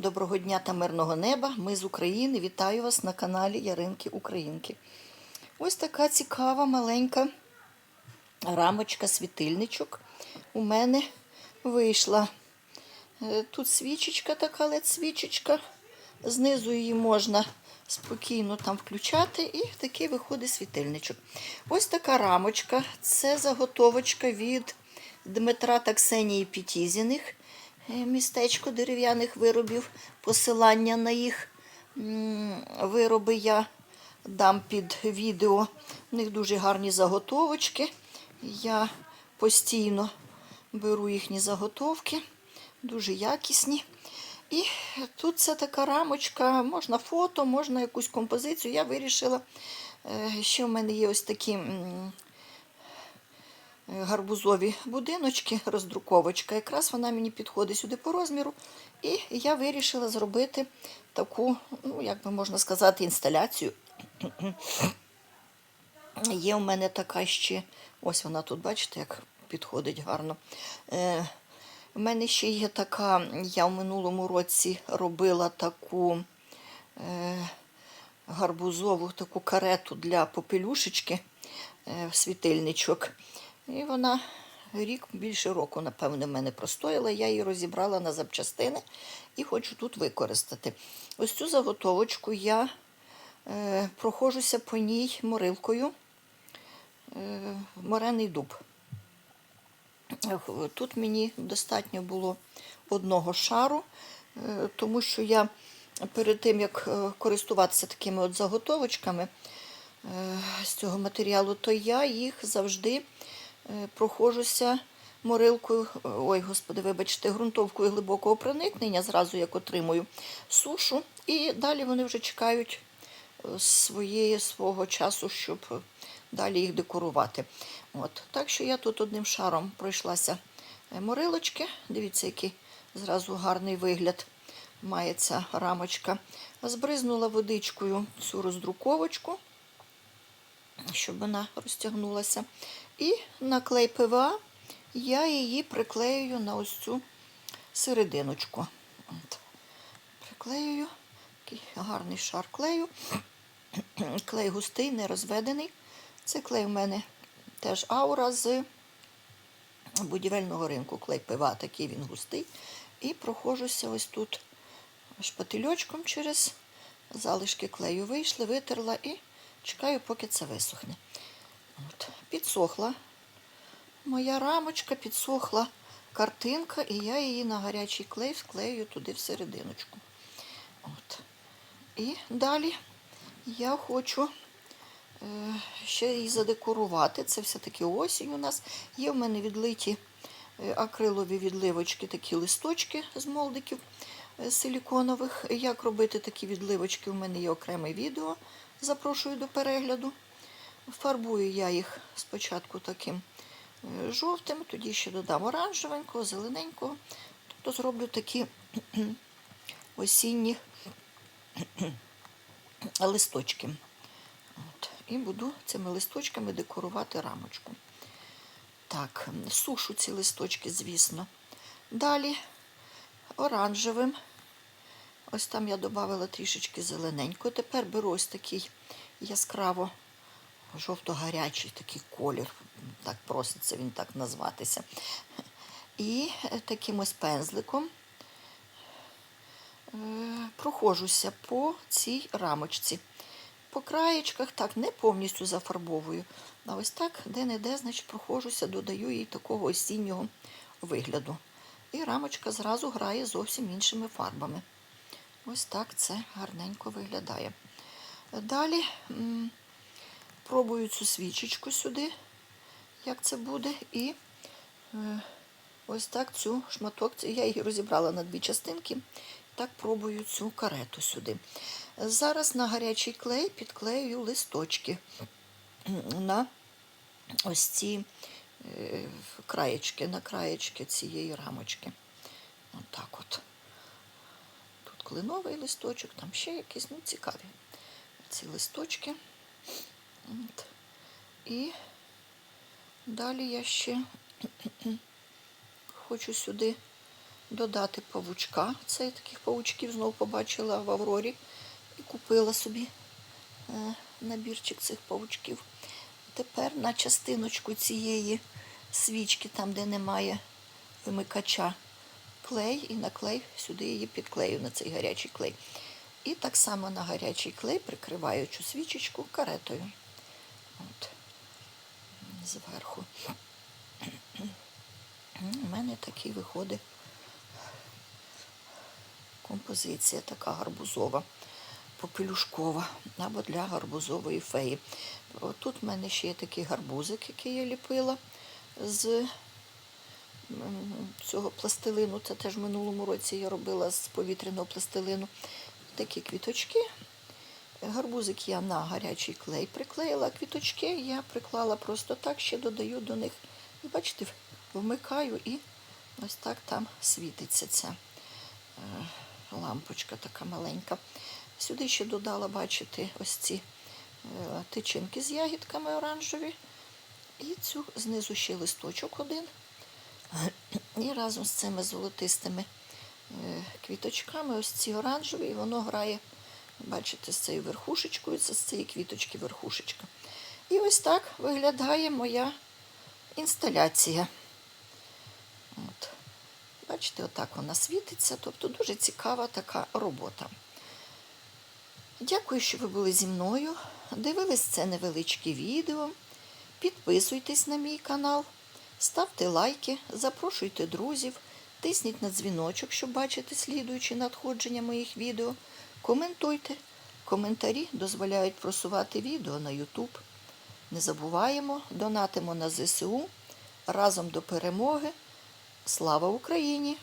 Доброго дня та мирного неба. Ми з України. Вітаю вас на каналі Яринки Українки. Ось така цікава маленька рамочка світильничок у мене вийшла. Е, Тут свічечка така лед свічечка. Знизу її можна спокійно там включати, і такий виходить світильничок. Ось така рамочка. Це заготовочка від Дмитра та Ксенії Пітізіних. Е, Містечко дерев'яних виробів. Посилання на їх вироби я дам під відео. У них дуже гарні заготовочки. Я постійно беру їхні заготовки, дуже якісні. І тут це така рамочка, можна фото, можна якусь композицію. Я вирішила, е, що в мене є ось такі гарбузові будиночки, роздруковочка. Якраз вона мені підходить сюди по розміру. І я вирішила зробити таку, ну, як би можна сказати, інсталяцію. Є у мене така ще, ось вона тут, бачите, як підходить гарно. Е, у мене ще є така, я в минулому році робила таку е, гарбузову таку карету для попелюшечки, е, світильничок. І вона рік, більше року, напевне, в мене простояла. Я її розібрала на запчастини і хочу тут використати. Ось цю заготовочку я е, проходжуся по ній морилкою. Е, морений дуб. Тут мені достатньо було одного шару, е, тому що я перед тим, як е, користуватися такими от заготовочками е, з цього матеріалу, то я їх завжди е, проходжуся морилкою, ой, господи, вибачте, ґрунтовкою глибокого проникнення, зразу як отримую сушу, і далі вони вже чекають е, своєї, свого часу, щоб далі їх декорувати. От. Так що я тут одним шаром пройшлася е, морилочки. Дивіться, який зразу гарний вигляд має ця рамочка. Збризнула водичкою цю роздруковочку, щоб вона розтягнулася. І на клей ПВА я її приклеюю на ось цю серединочку. От. Приклеюю такий гарний шар клею. Клей густий, не розведений. Це клей у мене теж аура з будівельного ринку. Клей пива, такий він густий. І проходжуся ось тут шпательочком через залишки клею вийшли, витерла і чекаю, поки це висохне. От. Підсохла моя рамочка, підсохла картинка, і я її на гарячий клей вклею туди всерединочку. От. І далі я хочу е, ще її задекорувати. Це все-таки осінь у нас. Є в мене відлиті е, акрилові відливочки, такі листочки з молдиків е, силіконових. Як робити такі відливочки? У мене є окреме відео. Запрошую до перегляду. Фарбую я їх спочатку таким е, жовтим, тоді ще додам оранжевенького, зелененького. Тобто зроблю такі осінні листочки. От. І буду цими листочками декорувати рамочку. Так, сушу ці листочки, звісно. Далі оранжевим. Ось там я додала трішечки зелененького. Тепер беру ось такий яскраво жовто-гарячий такий колір. Так проситься він так назватися. І таким ось пензликом е, проходжуся по цій рамочці. По краєчках, так, не повністю зафарбовую. А ось так, де-не-де, значить, проходжуся, додаю їй такого осіннього вигляду. І рамочка зразу грає зовсім іншими фарбами. Ось так це гарненько виглядає. Далі пробую цю свічечку сюди, як це буде, і е, ось так цю шматок, я її розібрала на дві частинки, так пробую цю карету сюди. Зараз на гарячий клей підклею листочки на ось ці е, краєчки, на краєчки цієї рамочки. Отак от. Тут кленовий листочок, там ще якісь, ну, цікаві ці листочки. От. І далі я ще хочу сюди додати павучка. Це я таких павучків знову побачила в Аврорі і купила собі е, набірчик цих павучків. Тепер на частиночку цієї свічки, там, де немає вимикача, клей і на клей сюди її підклею на цей гарячий клей. І так само на гарячий клей прикриваю цю свічечку каретою. От. Зверху. У мене такий виходить композиція така гарбузова, попелюшкова, або для гарбузової феї. Тут в мене ще є такий гарбузик, який я ліпила з цього пластилину. Це теж в минулому році я робила з повітряного пластилину. Такі квіточки. Гарбузик я на гарячий клей приклеїла, квіточки я приклала просто так, ще додаю до них. І бачите, вмикаю і ось так там світиться ця е, лампочка така маленька. Сюди ще додала, бачите, ось ці е, тичинки з ягідками оранжеві. І цю знизу ще листочок один. І разом з цими золотистими е, квіточками, ось ці оранжеві, і воно грає, бачите, з цією верхушечкою, це з цієї квіточки верхушечка. І ось так виглядає моя інсталяція. От. Бачите, отак вона світиться, тобто дуже цікава така робота. Дякую, що ви були зі мною. Дивились це невеличке відео. Підписуйтесь на мій канал, ставте лайки, запрошуйте друзів, тисніть на дзвіночок, щоб бачити слідуючі надходження моїх відео. Коментуйте. Коментарі дозволяють просувати відео на YouTube. Не забуваємо, донатимо на ЗСУ. Разом до перемоги. Слава Україні!